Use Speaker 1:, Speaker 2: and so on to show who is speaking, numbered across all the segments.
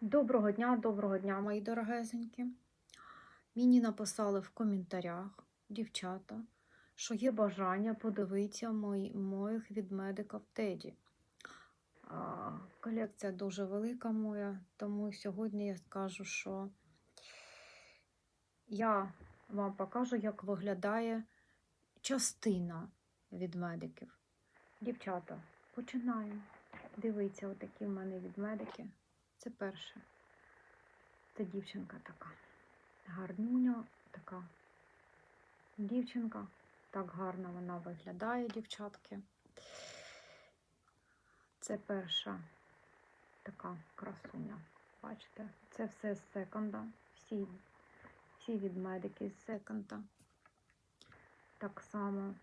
Speaker 1: Доброго дня, доброго дня, мої дорогесенькі. Мені написали в коментарях, дівчата, що є бажання подивитися мої, моїх відмедиків Теді. А, колекція дуже велика моя, тому сьогодні я скажу, що я вам покажу, як виглядає частина відмедиків. Дівчата, починаємо. Дивіться, отакі в мене відмедики. Це перше. Це дівчинка така. Гарнюня така дівчинка. Так гарно вона виглядає, дівчатки. Це перша така красуня. Бачите? Це все з секонда. Всі, всі відмедики з секонда. Так само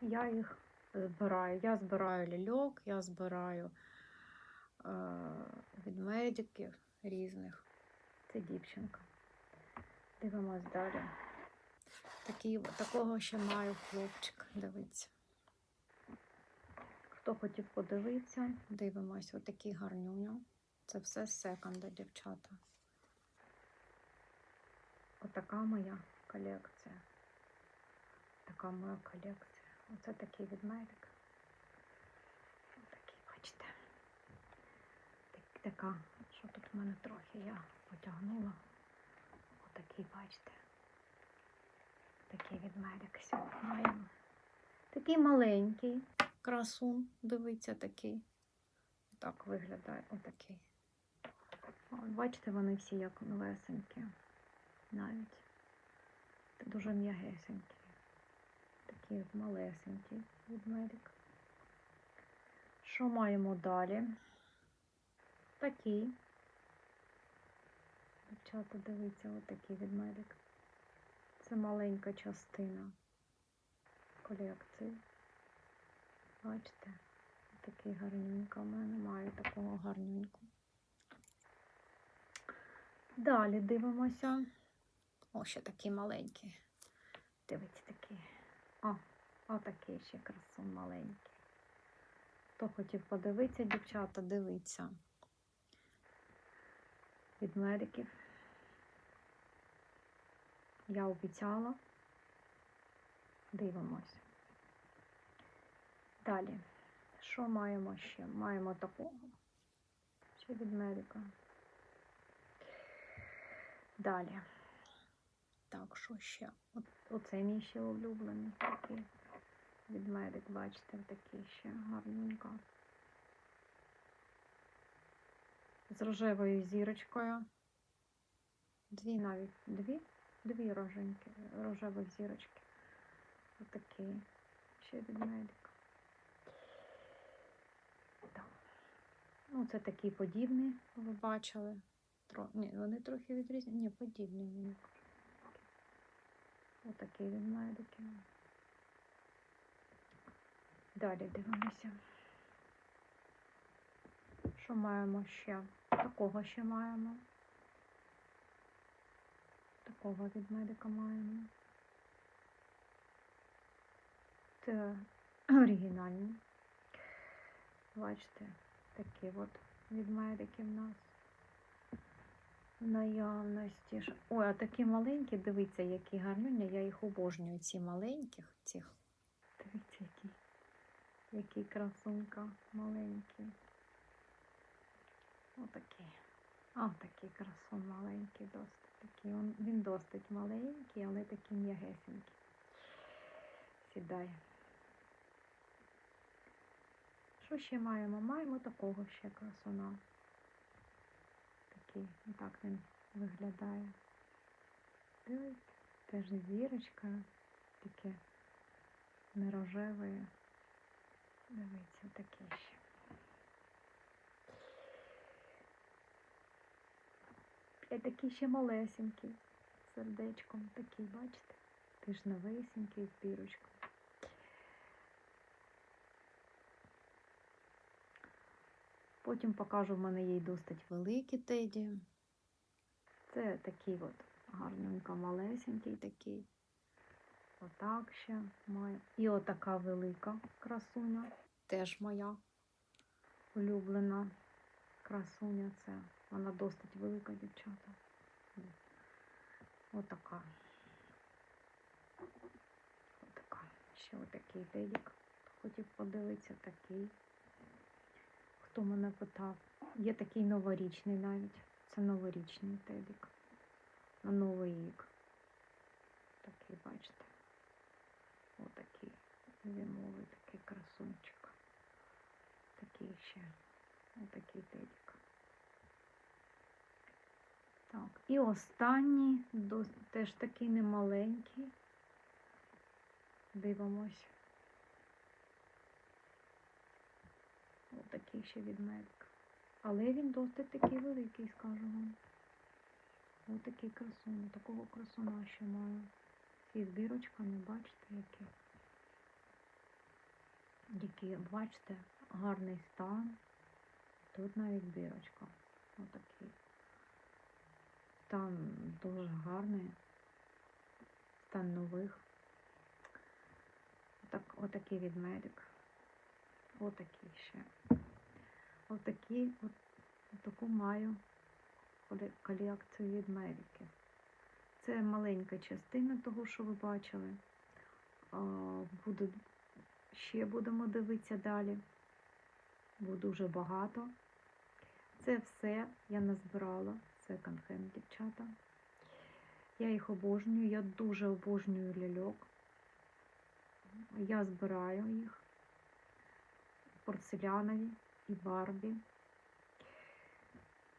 Speaker 1: я їх збираю. Я збираю лільок, я збираю від медиків різних. Це дівчинка. Дивимось далі. Такі, такого ще маю хлопчик. Дивіться. Хто хотів подивитися, дивимось, отакі гарнюня. Це все секонда, дівчата. Отака моя колекція. Така моя колекція. Оце такий відмедик. Отакий, бачите. Так- Така, що тут в мене трохи я потягнула. Отакий, бачите. Такий відмедик сьогодні маємо. Такий маленький красун, дивіться, такий. Так виглядає отакий. От, бачите, вони всі як новесенькі. Навіть. Дуже м'ягесенькі. Такі от малесенькі відмедик. Що маємо далі? Такий. Дівчата, дивіться, отакий відмедик. Це маленька частина колекції. Бачите, такий гарненько. У мене маю такого гарненьку. Далі дивимося. О, ще такий маленький. Дивіться такий. О, отакий ще красун маленький. Хто хотів подивитися, дівчата, дивіться. Від медиків. Я обіцяла. Дивимось. Далі. Що маємо ще? Маємо такого. Ще від медика. Далі. Так, що ще? От, оце мій ще улюблений такий від медик, бачите, такий ще гарненько. З рожевою зірочкою. Дві навіть, дві? Дві роженьки, рожевих зірочки. Отакий. Ще від медика. Так. Ну, це такий подібний, ви бачили. Тро... Ні, вони трохи відрізні. Ні, подібні мені. Отакий від медики. Далі дивимося. Що маємо ще? Такого ще маємо. Такого від медика маємо. Це оригінальні. Бачите, такі от від медиків в нас наявності. Ой, а такі маленькі, дивіться, які гарнюні. Я їх обожнюю, ці маленьких. Цих. Дивіться, які. Який красунка маленький. Отакий. А, такий красун маленький, досить такий. Він досить маленький, але такий м'ягесенький. Сідає. Що ще маємо? Маємо такого ще красуна. Такий, так він виглядає. Дивіться, теж зірочка, таке не рожеве. Дивіться, такий ще. Я такий ще малесенький, сердечком такий, бачите? Теж новесенький з бірочкою. Потім покажу, в мене є досить великі теді. Це такий от гарненько малесенький такий. Отак ще має. І отака велика красуня. Теж моя улюблена красуня. Це Вона досить велика, дівчата. Отака. Отака. Ще отакий тедік. Хотів подивитися такий. Хто мене питав? Є такий новорічний навіть. Це новорічний тедік. На Новий рік. Такий, бачите. Отакий. Зимовий такий красунчик. Такий ще. Отакий тедік. Так, і останній, теж такий немаленький. Дивимось. Отакий ще відметик. Але він досить такий великий, скажу вам. Отакий красун. Такого красуна ще маю. Зі збірочками, бачите, які. Які, бачите, гарний стан. Тут навіть бірочка. Отакий. Стан дуже гарний. Стан нових. Так, отакий відмедик. Отакий ще. Отакі, от, таку маю коле- колекцію від. Це маленька частина того, що ви бачили. Буду, ще будемо дивитися далі. Бо дуже багато. Це все я назбирала секонд-хенд, дівчата. Я їх обожнюю, я дуже обожнюю ляльок. Я збираю їх порцелянові і Барбі.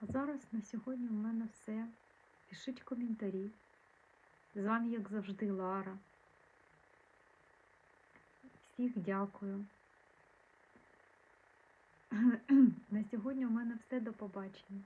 Speaker 1: А зараз на сьогодні у мене все. Пишіть коментарі. З вами, як завжди, Лара. Всіх дякую. На сьогодні у мене все до побачення.